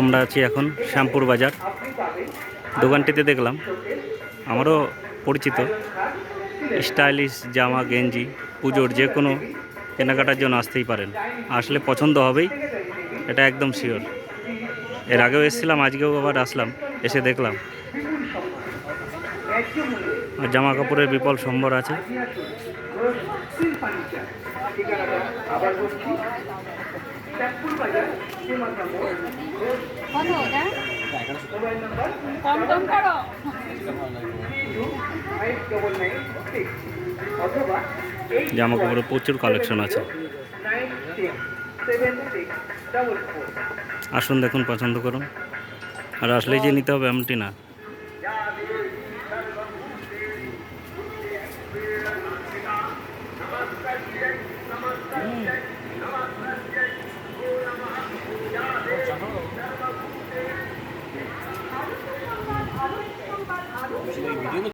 আমরা আছি এখন শ্যামপুর বাজার। দোকানটিতে দেখলাম, আমারও পরিচিত, স্টাইলিশ জামা, গেঞ্জি, পুজোর যে কোনো কেনাকাটার জন্য আসতেই পারেন। আসলে পছন্দ হবেই, এটা একদম শিওর এর আগেও এসেছিলাম, আজকেও আবার আসলাম, এসে দেখলাম। আর জামা কাপড়ের বিপুল সম্বর আছে। জামা কাপড়ের প্রচুর কালেকশন আছে। আসুন দেখুন, পছন্দ করুন। আর আসলেই যে নিতে হবে এমনটি না।